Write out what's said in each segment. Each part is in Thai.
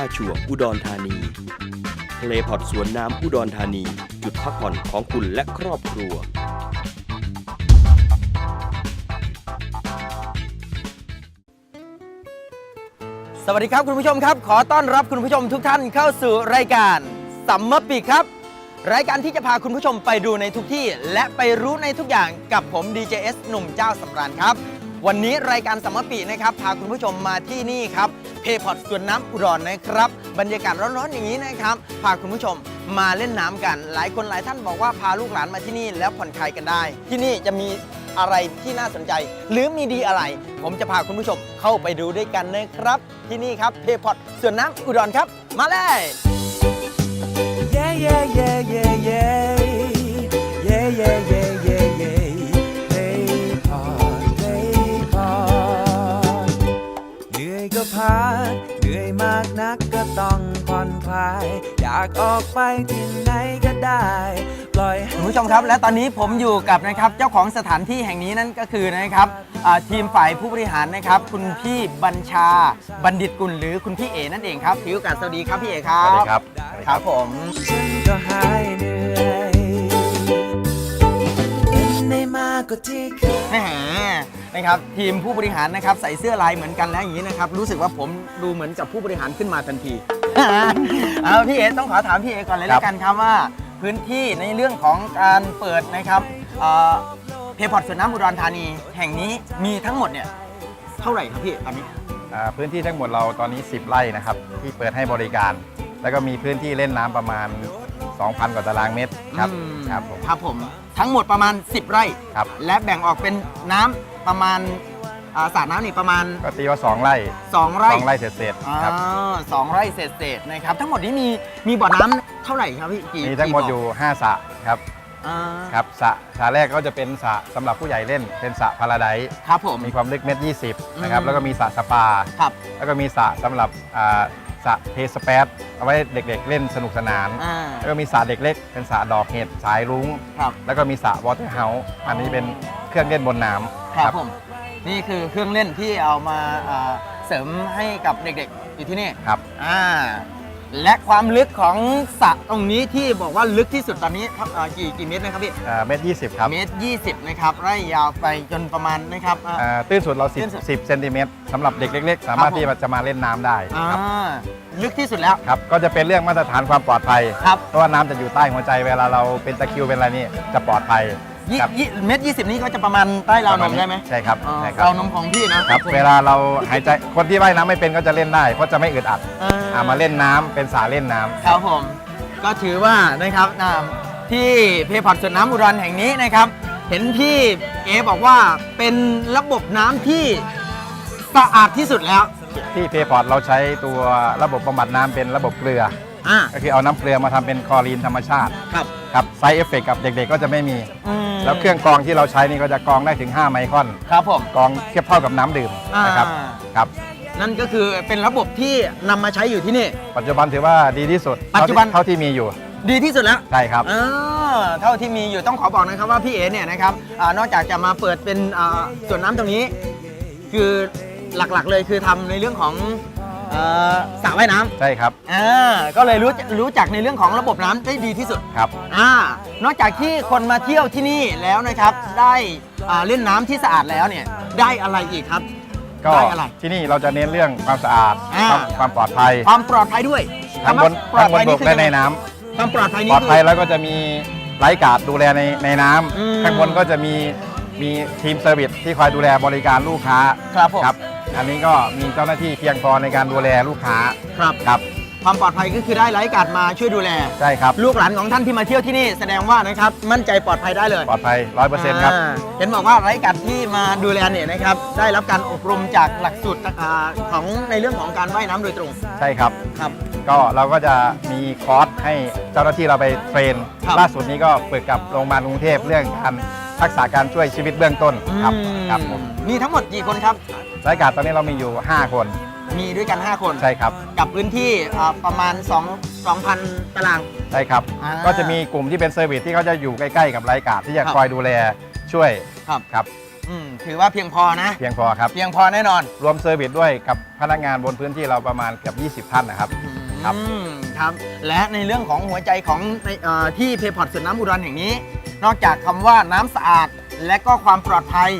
ต้าชัวอุดรธานีทะเลพอร์ตสวนน้ำอุดรธานี จุดพักผ่อนของคุณและครอบครัว สวัสดีครับคุณผู้ชมครับ ขอต้อนรับคุณผู้ชมทุกท่านเข้าสู่รายการสัมมปีครับ รายการที่จะพาคุณผู้ชมไปดูในทุกที่ และไปรู้ในทุกอย่างกับผม DJS หนุ่มเจ้าสำราญครับ วันนี้รายการสัมมปีนะครับพาคุณผู้ชมมาที่นี่ครับเพพอร์ตสวนน้ำอุดรนะครับ บรรยากาศร้อนๆอย่างนี้นะครับ พาคุณผู้ชมมาเล่นน้ำกัน หลายคนหลายท่านบอกว่าพาลูกหลานมาที่นี่แล้วผ่อนคลายกันได้ ที่นี่จะมีอะไรที่น่าสนใจ หรือมีดีอะไร ผมจะพาคุณผู้ชมเข้าไปดูด้วยกันนะครับ ที่นี่ครับเพพอดสวนน้ำอุดรครับ มาเลย yeah, yeah, yeah, yeah. Yeah, ากนักก็ต้องผ่อนคลาย อยากออกไปที่ไหนก็ได้ ปล่อยให้ คุณผู้ชมครับและตอนนี้ผมอยู่กับนะครับเจ้าของสถานที่แห่งนี้นั่นก็คือนะครับอ่าทีมฝ่ายผู้บริหารนะครับ คุณพี่บัญชาบัณฑิตกุลหรือคุณพี่เอนั่นเองครับถือโอกาสสวัสดีครับพี่เอครับสวัสดีครับ ครับผม ฉันก็หายเหนื่อยากก็ที่เคย แหมนะครับทีมผู้บริหารนะครับใส่เสื้อลายเหมือนกันแล้วอย่างนี้นะครับรู้สึกว่าผมดูเหมือนกับผู้บริหารขึ้นมาทันที เอาพี่เอต้องขอถามพี่เอก่อนเลยแล้วกันครับว่า พื้นที่ในเรื่องของการเปิดนะครับเพย์พอร์ตสวนน้ำอุดรธานี แห่งนี้มีทั้งหมดเนี่ยเท่าไหร่ครับพี่ตอนนี้ อ่าพื้นที่ทั้งหมดเราตอนนี้ 10 ไร่นะครับ ที่เปิดให้บริการ แล้วก็มีพื้นที่เล่นน้ำประมาณ 2,000 กว่าตารางเมตรครับอืมครับผม ครับผมทั้งหมดประมาณ 10 ไร่ครับ และแบ่งออกเป็นน้ำประมาณอ่าสระน้ำนี่ประมาณ ก็ตีว่า 2 ไร่2 ไร่สองไร่เศษๆครับอ่าสองไร่เศษๆนะครับ ทั้งหมดนี้มีมีบ่อน้ำเท่าไหร่ครับพี่กี่มีทั้งหมดกี่บ่อยู่ 5สระครับอ่าครับสระสระแรกก็จะเป็นสระสำหรับผู้ใหญ่เล่น เป็นสระพาราไดซ์ครับผม มีความลึกเมตรยีนะครับอืม แล้วก็มีสระสปา ครับ แล้วก็มีสระสำหรับอ่า สระเทสเปซเอาไว้เด็กๆเล่นสนุกสนาน อ่า แล้วก็มีสระเด็กเล็กเป็นสระดอกเห็ดสายรุ้ง ครับแล้วก็มีสระวอเตอร์เฮาส์อันนี้เป็นเครื่องเล่นบนน้ำครับผม นี่คือเครื่องเล่นที่เอามาอ่าเสริมให้กับเด็กๆ อยู่ที่นี่ ครับ อ่า และความลึกของสระตรงนี้ที่บอกว่าลึกที่สุดตอนนี้ครับอ่ากี่กี่เมตรนะครับพี่อ่าเมตรยี่สิบครับเมตรยี่สิบนะครับไล่ยาวไปจนประมาณนะครับอ่า อ่าตื้นสุดเรา ตื้นสุด10 10เซนติเมตรสำหรับเด็กเล็ก ๆ สามารถครับผม ที่จะมาเล่นน้ำได้อ่าครับลึกที่สุดแล้วครับก็จะเป็นเรื่องมาตรฐานความปลอดภัย ครับ เพราะว่าน้ำจะอยู่ใต้หัวใจเวลาเราเป็นตะคริวเป็นอะไรนี่จะปลอดภัย ยี่ครับ ยี่เมตรยี่สิบนี้ก็จะประมาณใต้ราวนมได้ไหมใช่ครับอ๋อใช่ครับราวนมของพี่นะครับ เวลาเราหายใจคนที่ว่ายน้ำไม่เป็นก็จะเล่นได้เพราะจะไม่อึดอัดอ่อ่ามาเล่นน้ำเป็นสระเล่นน้ำ ครับผมก็ถือว่านะครับอ่าที่เพย์พอร์ตสวนน้ำอุดรแห่งนี้นะครับ เห็นพี่เอบอกว่าเป็นระบบน้ำที่สะอาดที่สุดแล้ว ที่เพย์พอร์ตเราใช้ตัวระบบบำบัดน้ำเป็นระบบเกลือ อ่าก็คือเอาน้ำเกลือมาทำเป็นคลอรีนธรรมชาติครับครับไซเอฟเฟกกับเด็กๆก็จะไม่มี อืมแล้วเครื่องกรองที่เราใช้นี่ก็จะกรองได้ถึง 5 ไมครอนครับผม กรองเทียบเท่ากับน้ำดื่มนะครับอ่าครับ นั่นก็คือเป็นระบบที่นำมาใช้อยู่ที่นี่ ปัจจุบันถือว่าดีที่สุดปัจจุบัน เท่าที่เท่าที่มีอยู่ดีที่สุดแล้ว ใช่ครับ เออเท่าที่มีอยู่ต้องขอบอกนะครับว่าพี่เอเนี่ยนะครับอานอกจากจะมาเปิดเป็นอ่าส่วนน้ำตรงนี้ คือหลักๆเลยคือทำในเรื่องของ เอ่อสระว่ายน้ำใช่ครับอ่าก็เลยรู้รู้จักในเรื่องของระบบน้ำได้ดีที่สุดครับ อ่านอกจากที่คนมาเที่ยวที่นี่แล้วนะครับ ได้อ่าเล่นน้ำที่สะอาดแล้วเนี่ยได้อะไรอีกครับ ก็ได้อะไรที่นี่เราจะเน้นเรื่องความสะอาดอ่า ความความปลอดภัยความปลอดภัยด้วยทั้งบนคำว่าทั้งบนบกคือและในยังไงน้ำความปลอดภัยนี้ปลอดภัยคือแล้วก็จะมีไลฟ์การ์ดดูแลในในน้ำอืมข้างบนก็จะมีมีทีมเซอร์วิสที่คอยดูแลบริการลูกค้าครับผม ครับ อันนี้ก็มีเจ้าหน้าที่เพียงพอในการดูแลลูกค้าครับ ครับความปลอดภัยก็คือได้ไลฟ์การ์ดมาช่วยดูแล ใช่ครับ ลูกหลานของท่านที่มาเที่ยวที่นี่แสดงว่านะครับมั่นใจปลอดภัยได้เลยปลอดภัยร้อยเปอร์เซ็นต์ครับาเห็นบอกว่าไร้กัดที่มาดูแลเนี่ยนะครับได้รับการอบรมจากหลักสูตรอ่าของในเรื่องของการว่ายน้ำโดยตรงใช่ครับ ครับ ก็เราก็จะมีคอร์สให้เจ้าหน้าที่เราไปเทรน ครับ ล่าสุดนี้ก็เปิดกับโรงพยาบาลกรุงเทพเรื่องการ ทักษะการช่วยชีวิตเบื้องต้นครับอืมครับผมมีทั้งหมดกี่คนครับรายการตอนนี้เรามีอยู่ 5 คนมีด้วยกัน 5 คนใช่ครับกับพื้นที่อ่าประมาณ2 2,000 ตาราง ใช่ครับ อ่าก็จะมีกลุ่มที่เป็นเซอร์วิสที่เขาจะอยู่ใกล้ๆกับรายการที่จะครับ คอยดูแลช่วยครับครับออืมถือว่าเพียงพอนะ เพียงพอครับ เพียงพอแน่นอนรวมเซอร์วิสด้วยกับพนักงานบนพื้นที่เราประมาณเกือบ20 ท่านนะครับ ครับ อืมครับ และในเรื่องของหัวใจของในเอ่อที่เพย์พอร์ตสวนน้ำอุดรแห่งนี้ นอกจากคำว่าน้ำสะอาดและก็ความปลอดภัย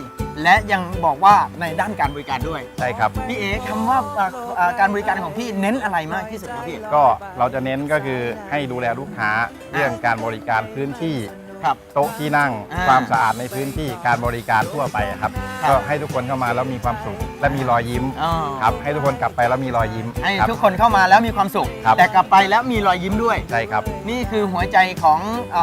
และยังบอกว่าในด้านการบริการด้วย ใช่ครับ พี่เอ๋คำว่าเอ่อเอ่อการบริการของพี่เน้นอะไรมากที่สุดครับพี่ ก็เราจะเน้นก็คือให้ดูแลลูกค้าเรื่องการบริการพื้นที่ ครับ โต๊ะที่นั่ง อ่า ความสะอาดในพื้นที่การบริการทั่วไปครับครับ ก็ให้ทุกคนเข้ามาแล้วมีความสุขและมีรอยยิ้มอ๋อ ครับให้ทุกคนกลับไปแล้วมีรอยยิ้มให้ครับ ทุกคนเข้ามาแล้วมีความสุข ครับ แต่กลับไปแล้วมีรอยยิ้มด้วย ใช่ครับนี่คือหัวใจของ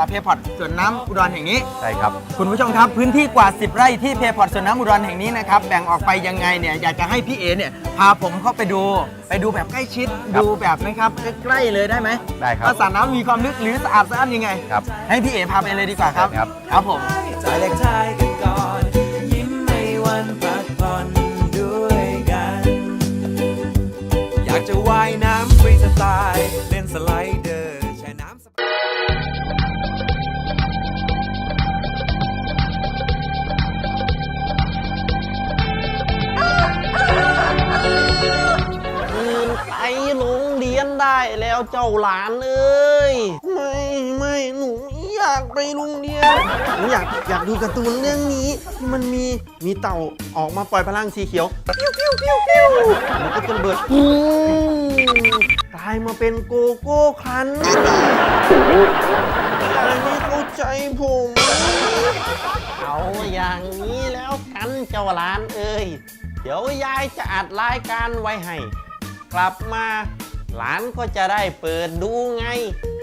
เพย์พอร์ตสวนน้ำอุดรแห่งนี้ ใช่ครับ คุณผู้ชมครับพื้นที่กว่า 10 ไร่ที่เพย์พอร์ตสวนน้ำอุดรแห่งนี้นะครับแบ่งออกไปยังไงเนี่ยอยากจะให้พี่เอเนี่ยพาผมเข้าไปดู ไปดูแบบใกล้ชิดครับดูแบบนะครับใกล้ๆเลยได้ไหมได้ครับ ว่าสระน้ำมีความลึกหรือสะอาดสะอ้านยังไง ครับ ให้พี่เอพาไปเลยดีกว่าครับ ครับ ครับผมใจเล็กทายกันก่อนยิ้ม ในพักผ่อนด้วยกัน อยากจะว่ายน้ำฟรีสไตล์เล่นสไลเดอร์แช่น้ำสบายตื่นไปโรงเรียนได้แล้วเจ้าหลานเอ้ยากไปโรงเรียนหนูอยากอยากดูการ์ตูนเรื่องนี้ที่มันมีมีเต่าออกมาปล่อยพลังสีเขียวปิ้วปิ้วปิ้วปิ้วมันก็จะระเบิดอืมกลายมาเป็นโกโก้คันยายไม่เข้าใจผมเอาอย่างนี้แล้วกันเจ้าหลานเอ้ยเดี๋ยวยายจะอัดรายการไว้ให้ กลับมาหลานก็จะได้เปิดดูไงอืม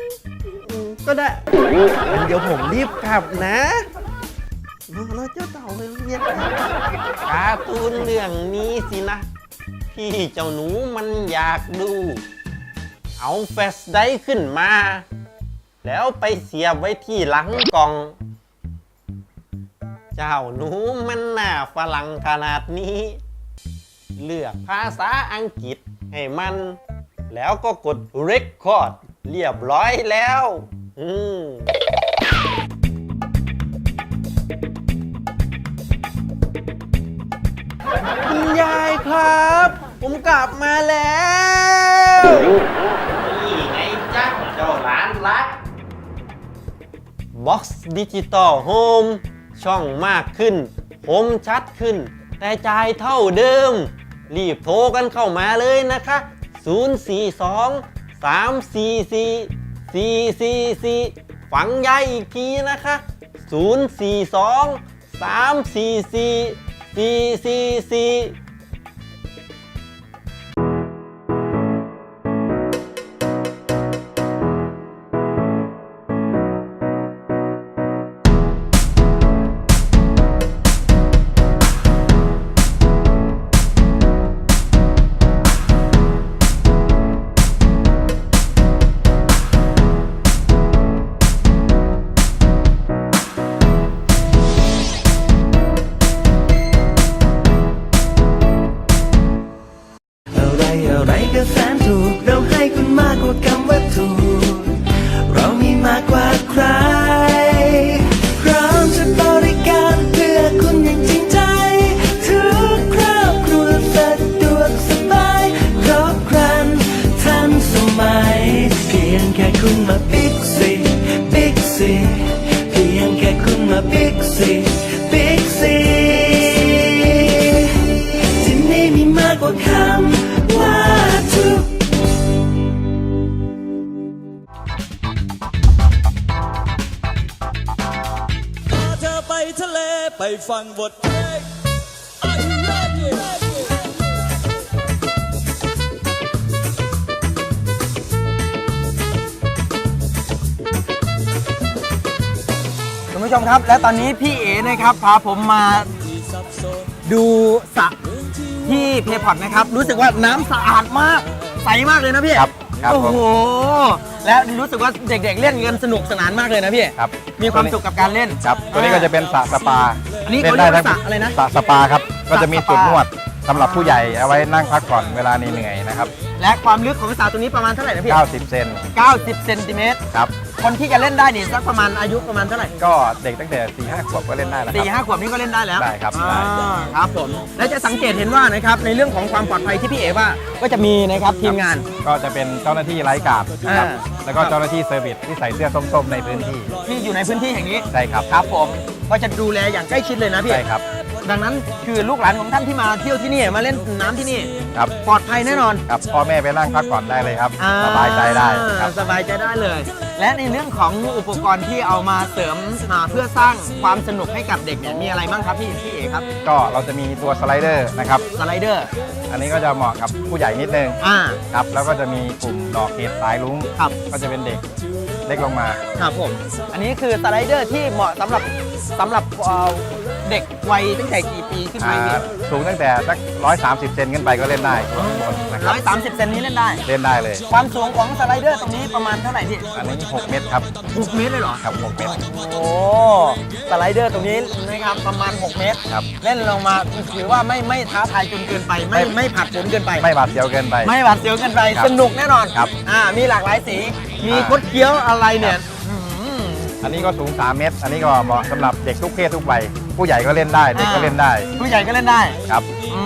ก็ได้ เดี๋ยวผมรีบกลับนะแล้วเจ้าเต่าไปโรงเรียนการ์ตูนเรื่องนี้สินะ พี่เจ้าหนูมันอยากดู เอาแฟลชไดรฟ์ขึ้นมา แล้วไปเสียบไว้ที่หลังกล่อง เจ้าหนูมันหน้าฝรั่งขนาดนี้ เลือกภาษาอังกฤษให้มัน แล้วก็กด Record เรียบร้อยแล้ว อืมคุณยายครับ ผมกลับมาแล้วนี่ไงจ๊ะเจ้าหลานรัก Box Digital Home ช่องมากขึ้นคมชัดขึ้น แต่จ่ายเท่าเดิม รีบโทรกันเข้ามาเลยนะคะ 042 344 444 ฝังยายอีกทีนะคะ 042 344 444 และตอนนี้พี่เอนะครับพาผมมาดูสระที่เพย์พอร์ตนะครับ รู้สึกว่าน้ำสะอาดมากใสมากเลยนะพี่ครับครับโอ้ผมโหและรู้สึกว่าเด็กๆเล่นกันสนุกสนานมากเลยนะพี่ครับ มีความสุขกับการเล่นครับตัวนี้ก็จะเป็นสระสปาอันนี้เขาเรียกว่าสระอะไรนะสระสปาครับก็จะมีสระสปาจุดนวดสำหรับผู้ใหญ่เอาไว้นั่งพักผ่อนเวลาเหนื่อยๆนะครับ และความลึกของสระตัวนี้ประมาณเท่าไหร่นะพี่90 เซน90 เซนติเมตรครับ คนที่จะเล่นได้นี่สักประมาณอายุประมาณเท่าไหร่ก็เด็กตั้งแต่4ี่ห้าขวบก็เล่นได้แล้วคสี่รับ ห้าขวบนี่ก็เล่นได้แล้วได้ครับอ่าได้ครับผมแล้วจะสังเกตเห็นว่านะครับในเรื่องของความปลอดภัยที่พี่เอ๋ว่าก็จะมีนะครับทีมงาน ก็จะเป็นเจ้าหน้าที่ไร้กาดครับ อ่า แล้วก็เจ้าหน้าที่เซอร์วิสที่ใส่เสื้อส้มๆในพื้นที่ที่อยู่ในพื้นที่แห่งนี้ใช่ครับครับผมก็จะดูแลอย่างใกล้ชิดเลยนะพี่ใช่ครับดังนั้นคือลูกหลานของท่านที่มาเที่ยวที่นี่มาเล่นน้ำที่นี่ ครับปลอดภัยแน่นอน ครับพ่อแม่ไปนั่งพักผ่อนได้เลยครับ อ่สบายใจได้ครับ สบายใจได้เลย และในเรื่องของอุปกรณ์ที่เอามาเสริมมาเพื่อสร้างความสนุกให้กับเด็กเนี่ยมีอะไรบ้างครับพี่พี่เอ๋ครับก็เราจะมีตัวสไลเดอร์นะครับ สไลเดอร์ อันนี้ก็จะเหมาะกับผู้ใหญ่นิดนึงอ่า ครับแล้วก็จะมีกลุ่มดอกเห็ดสายลุงครับ ก็จะเป็นเด็กเล็กลงมา ครับผม อันนี้คือสไลเดอร์ที่เหมาะสำหรับสำหรับเอ่อ เด็กวัยตั้งแต่กี่ปีขึ้นไปอ่าสูงตั้งแต่สัก130 เซนขึ้นไปก็เล่นได้นะครัร้บอยสามสิบเซนนี้เล่นได้ เล่นได้เลย ความสูงของสไลเดอร์ตรงนี้ประมาณเท่าไหร่พี่อันนี้ 6 เมตรครับหกเมตรเลยเหรอ ครับ 6 เมตร โอ้ สไลเดอร์ตรงนี้นะครับประมาณ 6 เมตร ครับ เล่นลงมาถือว่าไม่ไม่ท้าทายจนเกินไป ไม่ไม่ไม่ผัดผลเกินไป ไม่บาดเสียวเกินไป ไม่หวาดเสียวเกินไปครับสนุกแน่นอน ครับ อ่า มีหลากหลายสี มีอ่าคดเคี้ยวอะไรเนี่ยอื้อหืออันนี้ก็สูง 3 เมตร อันนี้ก็เหมาะสำหรับเด็กทุกเพศทุกวัย ผู้ใหญ่ก็เล่นได้เด็กก็เล่นได้ผู้ใหญ่ก็เล่นได้ครับอื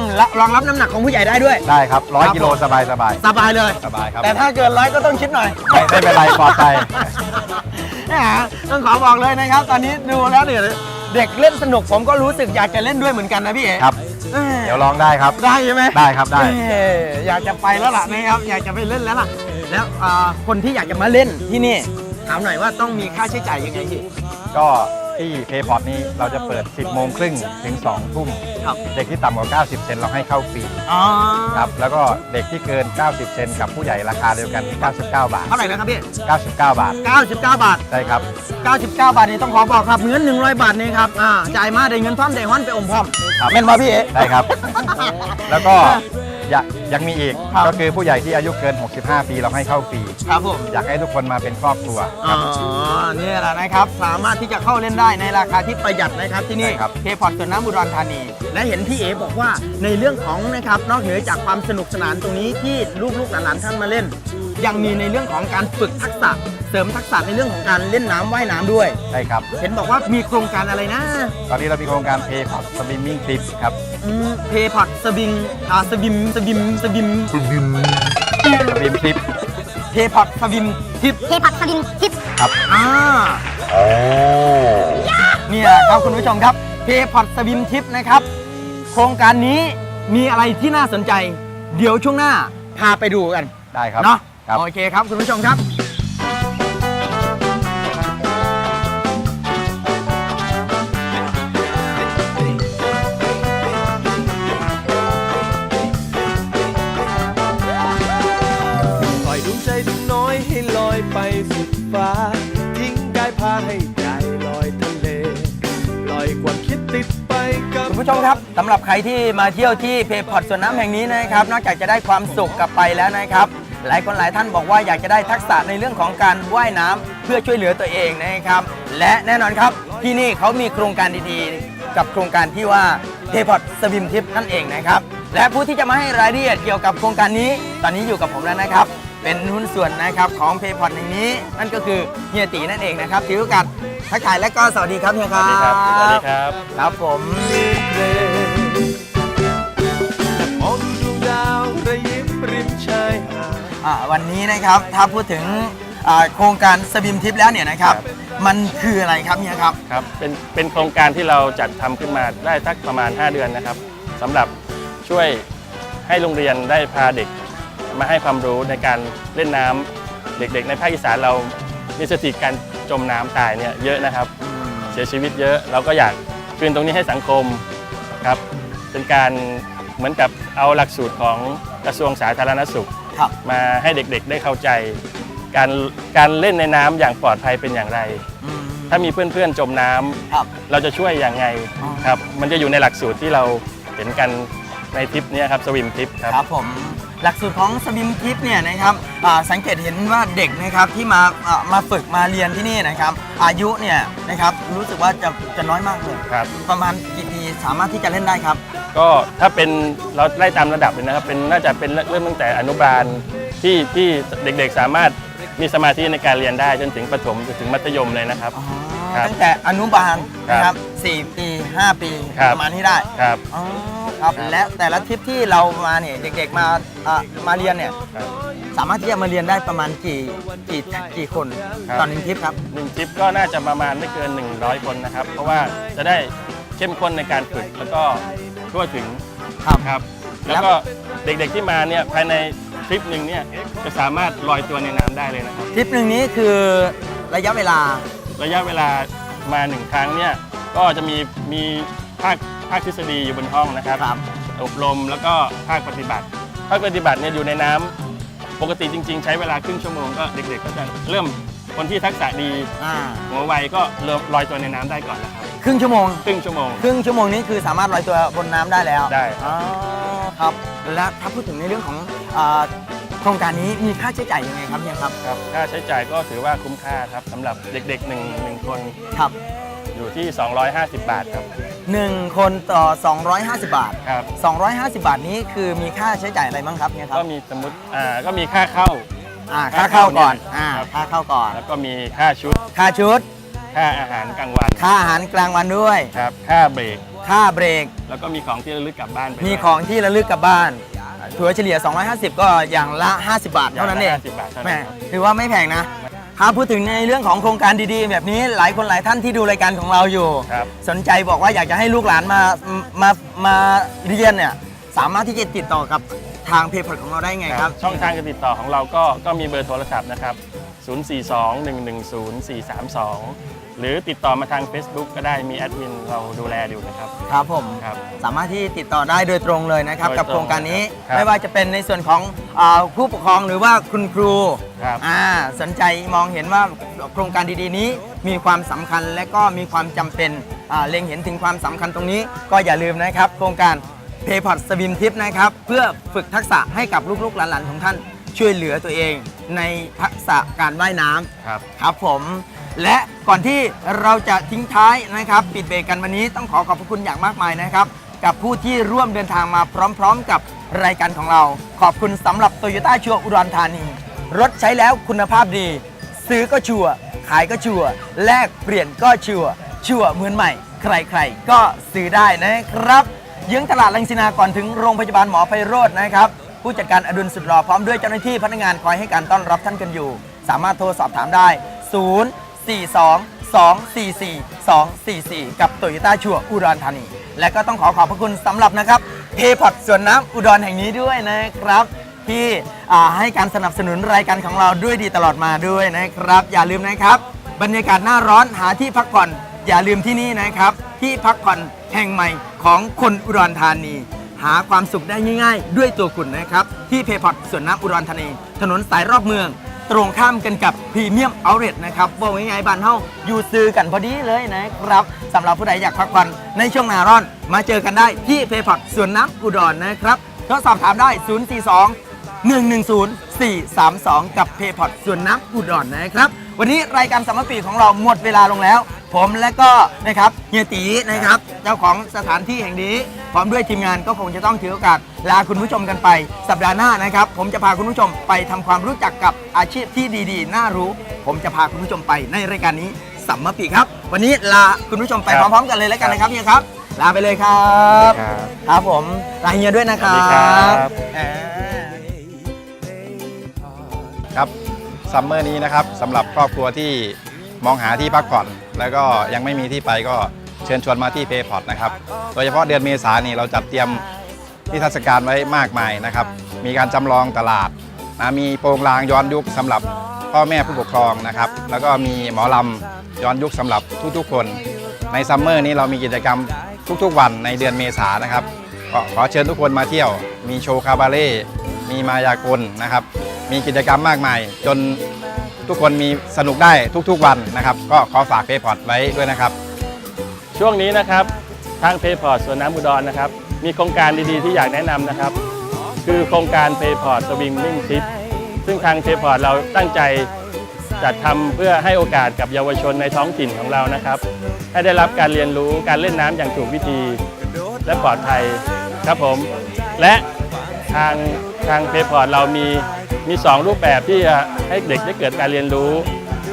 มและรองรับน้ำหนักของผู้ใหญ่ได้ด้วย ได้ครับครับ100กิโลสบายสบายสบายเลย สบายครับแต่ถ้าเกินร้อยก็ต้องคิดหน่อยไม่ไม่เป็นไรปลอดภัย นะฮะต้องขอบอกเลยนะครับ ตอนนี้ดูแล้วเนี่ยเด็กเล่นสนุกผมก็รู้สึกอยากจะเล่นด้วยเหมือนกันนะพี่เอ๋ครับ เอ้ยเดี๋ยวลองได้ครับ ได้ใช่ไหมได้ครับได้ เอ้ยอยากจะไปแล้วล่ะนะครับอยากจะไปเล่นแล้วล่ะ แล้วอ่าคนที่อยากจะมาเล่นที่นี่ถามหน่อยว่าต้องมีค่าใช้จ่ายยังไงพี่ก็ ที่เพย์พอร์ตนี้เราจะเปิด 10 โมงครึ่งถึง 2 ทุ่ม ครับ เด็กที่ต่ำกว่า 90 เซนเราให้เข้าฟรีอ๋อครับ แล้วก็เด็กที่เกิน 90 เซนกับผู้ใหญ่ราคาเดียวกัน 99 บาท เท่าไหร่นะครับพี่ 99 บาท 99 บาท ใช่ครับ 99 บาทนี่ต้องขอบอกครับเงิน100 บาทนี่ครับอ่าจ่ายมาได้เงินท่อนได้ฮ้อนไปอมพร้อมครับ แม่นบ่พี่เอ๋ได้ครับ แล้วก็อ ยากยังมีอีก ครับ ก็คือผู้ใหญ่ที่อายุเกิน 65 ปีเราให้เข้าฟรี ครับผมอยากให้ทุกคนมาเป็นครอบครัว อ๋อนี่แหละนะครับ สามารถที่จะเข้าเล่นได้ในราคาที่ประหยัดนะครับที่นี่ใช่ครับเทพอร์ตสวนน้ำอุดรธานี และเห็นพี่เอบอกว่าในเรื่องของนะครับนอกเหนือจากความสนุกสนานตรงนี้ที่ลูกๆหลานๆท่านมาเล่น ยังมีในเรื่องของการฝึกทักษะ เสริมทักษะในเรื่องของการเล่นน้ำว่ายน้ำด้วย ใช่ครับ เห็นบอกว่ามีโครงการอะไรนะ ตอนนี้เรามีโครงการเพย์พอร์ตสวิมมิ่งทริปครับเพย์พอร์ตสวิงอ่าสวิมสวิมสวิมสวิมทริปเพย์พอร์ตสวิมทิปเทพัดสวินทิปครับ อ่าเนี่ยครับคุณผู้ชมครับเพย์พอร์ตสวิมทิปนะครับ โครงการนี้มีอะไรที่น่าสนใจ เดี๋ยวช่วงหน้าพาไปดูกันได้ครับ เนาะ ครับ โอเคครับคุณผู้ชมครับ ปล่อยดวงใจดวงน้อยให้ลอยไปสุดฟ้า ทิ้งกายพาให้ใจลอยทะเลปล่อยความคิดติดไปกับ คุณผู้ชมครับสำหรับใครที่มาเที่ยวที่เพย์พอร์ตสวนน้ำแห่งนี้นะครับ นอกจากจะได้ความสุขกลับไปแล้วนะครับ หลายคนหลายท่านบอกว่าอยากจะได้ทักษะในเรื่องของการว่ายน้ำเพื่อช่วยเหลือตัวเองนะครับ และแน่นอนครับที่นี่เขามีโครงการดีๆ กับโครงการที่ว่าเพย์พอร์ตสวิมทิปนั่นเองนะครับ และผู้ที่จะมาให้รายละเอียดเกี่ยวกับโครงการนี้ ตอนนี้อยู่กับผมแล้วนะครับ เป็นหุ้นส่วนนะครับของเพย์พอร์ตแห่งนี้ นั่นก็คือเฮียตีนั่นเองนะครับถือโอกาสทักทายและก็สวัสดีครับเฮียครับสวัสดีครับ ครับผมม อ่าวันนี้นะครับถ้าพูดถึงอ่าโครงการสบิมทิปแล้วเนี่ยนะครับมันคืออะไรครับเนี่ยครับ ครับเป็นเป็นโครงการที่เราจัดทำขึ้นมาได้สักประมาณ 5 เดือนนะครับสำหรับช่วยให้โรงเรียนได้พาเด็ก มาให้ความรู้ในการเล่นน้ำเด็กๆ ในภาคอีสานเรามีสถิติการจมน้ำตายเนี่ยเยอะนะครับ เสียชีวิตเยอะเราก็อยากคืนตรงนี้ให้สังคมครับเป็นการเหมือนกับเอาหลักสูตรของกระทรวงสาธารณสุข ครับมาให้เด็กๆได้เข้าใจ การการเล่นในน้ำอย่างปลอดภัยเป็นอย่างไร อืม ถ้ามีเพื่อนๆจมน้ำครับเราจะช่วยอย่างไงอ๋อ ครับ มันจะอยู่ในหลักสูตรที่เราเห็นกันในทริปเนี้ยครับสวิมทริปครับ ครับผมหลักสูตรของสบิมทิปเนี่ยนะครับอ่าสังเกตเห็นว่าเด็กนะครับที่มาอ่ามาฝึกมาเรียนที่นี่นะครับ อายุเนี่ยนะครับรู้สึกว่าจะจะน้อยมากเลย ครับ ประมาณกี่ปีสามารถที่จะเล่นได้ครับ ก็ถ้าเป็นเราไล่ตามระดับเลยนะครับ เป็นน่าจะเป็นเริ่มตั้งแต่อนุบาลที่ที่เด็กๆสามารถมีสมาธิในการเรียนได้จนถึงประถมจนถึงมัธยมเลยนะครับ อ๋อครับตั้งแต่อนุบาลนะคครัรับบสี่ปีห้าปีครับ ประมาณนี้ได้ครับ อ๋อครับ และแต่ละทริปที่เรามาเนี่ยเด็กๆมาอะมาเรียนเนี่ยครับ สามารถที่จะมาเรียนได้ประมาณกี่กี่กี่คนครับ ตอนหนึ่งทริปครับ หนึ่งทริปก็น่าจะประมาณไม่เกิน 100 คนนะครับ เพราะว่าจะได้เข้มข้นในการฝึกแล้วก็ ทั่วถึงครับครับ แล้แล้ววก็เด็กๆที่มาเนี่ยภายในทริปหนึ่งเนี่ยจะสามารถลอยตัวในน้ำได้เลยนะครับ ทริปหนึ่งนี้คือระยะเวลา ระยะเวลามาหนึ่งครั้งเนี่ยก็จะมีมีภาคภาคทฤษฎีอยู่บนห้องนะครับ ครับ อบรมแล้วก็ภาคปฏิบัติ ภาคปฏิบัติเนี่ยอยู่ในน้ำปกติจริง ๆ ใช้เวลาครึ่งชั่วโมงก็เด็กๆ ก็จะเริ่มคนที่ทักษะดี อ่า หัวไวก็เริ่มลอยตัวในน้ำได้ก่อนแล้วครับ ครึ่งชั่วโมง ครึ่งชั่วโมง ครึ่งชั่วโมงนี้คือสามารถลอยตัวบนน้ำได้แล้วได้อ๋อครับและถ้าพูดถึงในเรื่องของอ่าโครงการนี้มีค่าใช้จ่ายยังไงครับเฮียครับครับค่าใช้จ่ายก็ถือว่าคุ้มค่าครับสำหรับเด็กๆหนึ่งหนึ่งคนครับอยู่ที่ 250 บาทครับหนึ่งคนต่อ 250 บาท ครับ 250 บาทนี้คือมีค่าใช้จ่ายอะไรบ้างครับเนี่ยครัก็บมีสมมติอ่าก็มีค่าเข้า อ่าค่าเข้าก่อนเนี่ยอ่าครับ ค่าเข้าก่อน แล้วก็มีค่าชุด ค่าชุด ค่าอาหารกลางวันค่าอาหารกลางวันด้วย ครับค่าเบรกค่าเบรก แล้วก็มีของที่ระลึกกลับบ้านไปมีด้วยของที่ระลึกกลับบ้านถัวเฉลี่ย 250 ก็อย่างละ 50 บาท เท่านั้นเอง50บาทเท่าแหมนั้นครับ ถือว่าไม่แพงนะถ้าพูดถึงในเรื่องของโครงการดีๆ แบบนี้หลายคนหลายท่านที่ดูรายการของเราอยู่ ครับ สนใจบอกว่าอยากจะให้ลูกหลานมามามาเรียนเนี่ยสามารถที่จะติดต่อกับทางเพจของเราได้ไงครับช่องทางการติดต่อของเราก็ก็มีเบอร์โทรศัพท์นะครับ 042-110-432 หรือติดต่อมาทาง Facebook ก็ได้มีแอดมินเราดูแลอยู่นะครับ ครับผม ครับ สามารถที่ติดต่อได้โดยตรงเลยนะครับ โดยตรงกับโครงการนี้ครับไม่ว่าจะเป็นในส่วนของอาผู้ปกครองหรือว่าคุณครูครับอ่าสนใจมองเห็นว่าโครงการดีๆนี้มีความสำคัญและก็มีความจำเป็นอ่าเล็งเห็นถึงความสำคัญตรงนี้ ก็อย่าลืมนะครับ โครงการ p a y p o d Swim Tip นะครับ เพื่อฝึกทักษะให้กับลูกๆหลานๆของท่านช่วยเหลือตัวเอง ในทักษะการว่ายน้ำ ครับ ครับผม และก่อนที่เราจะทิ้งท้ายนะครับปิดเบรกกันวันนี้ต้องขอขอบพระคุณอย่างมากมายนะครับ กับผู้ที่ร่วมเดินทางมาพร้อมๆ กับรายการของเรา ขอบคุณสำหรับโตโยต้าชัวอุดรธานี รถใช้แล้วคุณภาพดี ซื้อก็ชัวร์ขายก็ชัวร์แลกเปลี่ยนก็ชัวร์ชัวร์เหมือนใหม่ ใครๆ ก็ซื้อได้นะครับเยื้องตลาดลังสินาก่อนถึงโรงพยาบาลหมอไพโรจน์นะครับผู้จัดการอดุลสุดหล่อพร้อมด้วยเจ้าหน้าที่พนักงานคอยให้การต้อนรับท่านกันอยู่ สามารถโทรสอบถามได้ 0 4 2 2 4 4 2 4 4 กับโตโยต้าชัวอุดรธานี และก็ต้องขอขอบพระคุณสำหรับนะครับเทพอดสวนน้ำอุดรแห่งนี้ด้วยนะครับ ที่ให้การสนับสนุนรายการของเราด้วยดีตลอดมาด้วยนะครับ อย่าลืมนะครับ บรรยากาศหน้าร้อนหาที่พักผ่อน อย่าลืมที่นี่นะครับ ที่พักผ่อนแห่งใหม่ของคนอุดรธานีหาความสุขได้ง่าย ๆ ด้วยตัวคุณนะครับ ที่เพพอตสวนน้ำอุดรธานี ถนนสายรอบเมือง ตรงข้ามกันกับพรีเมียมเอาเร t นะครับบอกง่ายๆบ้านเฮาอยู่ซื้อกันพอดีเลยนะครับสำหรับผู้ใดอยากพักผ่อนในช่วงหน้าร้อน มาเจอกันได้ที่เพพอตสวนน้ำอุดรนะครับก็สอบถามได้ 042 110-432 กับเพพอตส่วนน้ำอุดรนะครับ วันนี้รายการสมปีของเราหมดเวลาลงแล้ว ผมและก็นะครับเฮียตีนะครับ เจ้าของสถานที่แห่งนี้ พร้อมด้วยทีมงานก็คงจะต้องถือโอกาสลาคุณผู้ชมกันไป สัปดาห์หน้านะครับ ผมจะพาคุณผู้ชมไปทำความรู้จักกับอาชีพที่ดีๆ น่ารู้ ผมจะพาคุณผู้ชมไปในรายการนี้สัมมปีครับ วันนี้ลาคุณผู้ชมไปคพรับร้อมๆ กันเลยแล้วกันนะครับเฮียครับ ลาไปเลยครับ ครับครับผมลาเฮียด้วยนะครัสวัสดีครับบอ่าครับ ซัมเมอร์นี้นะครับสำหรับครอบครัวที่มองหาที่พักผ่อน แล้วก็ยังไม่มีที่ไปก็เชิญชวนมาที่เพย์พอตนะครับโดยเฉพาะเดือนเมษานี่เราจัดเตรียมนิทรรศการไว้มากมายนะครับ มีการจำลองตลาดนะมีโปรงลางย้อนยุคสำหรับพ่อแม่ผู้ปกครองนะครับ แล้วก็มีหมอลำย้อนยุคสำหรับทุกๆคน ในซัมเมอร์นี้เรามีกิจกรรมทุกๆวันในเดือนเมษานนะครับก็ขอเชิญทุกคนมาเที่ยว มีโชว์คาบาเล่ มีมายากลนะครับ มีกิจกรรมมากมาย จนทุกคนมีสนุกได้ทุกๆวันนะครับ ก็ขอฝากเพย์พอร์ตไว้ด้วยนะครับ ช่วงนี้นะครับทางเพย์พอร์ตสวนน้ำอุดรนะครับ มีโครงการดีๆที่อยากแนะนำนะครับ คือโครงการเพย์พอร์ตสวิงมิ่งทิปซึ่งทางเพย์พอร์ตเราตั้งใจจัดทำเพื่อให้โอกาสกับเยาวชนในท้องถิ่นของเรานะครับ ให้ได้รับการเรียนรู้การเล่นน้ำอย่างถูกวิธี และปลอดภัยครับผม และทางทางเพย์พอร์ตเรามี มีสองรูปแบบที่จะให้เด็กได้เกิดการเรียนรู้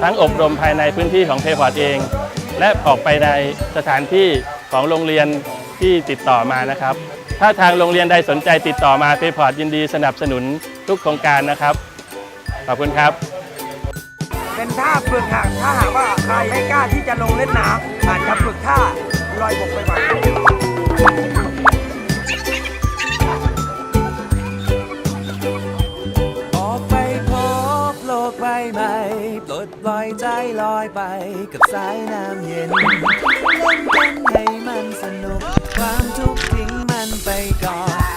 ทั้งอบรมภายในพื้นที่ของเพพอร์ตเอง และออกไปในสถานที่ของโรงเรียนที่ติดต่อมานะครับ ถ้าทางโรงเรียนใดสนใจติดต่อมาเพพอร์ตยินดีสนับสนุนทุกโครงการนะครับ ขอบคุณครับ เป็นท่าฝึกหากถ้าหากว่าใครไม่กล้าที่จะลงเล่นน้ำอาจจะฝึกท่าลอยบกไปก่อน ใจลอยไปกับสายน้ำเย็น เล่นกันให้มันสนุก ความทุกข์ทิ้งมันไปก่อน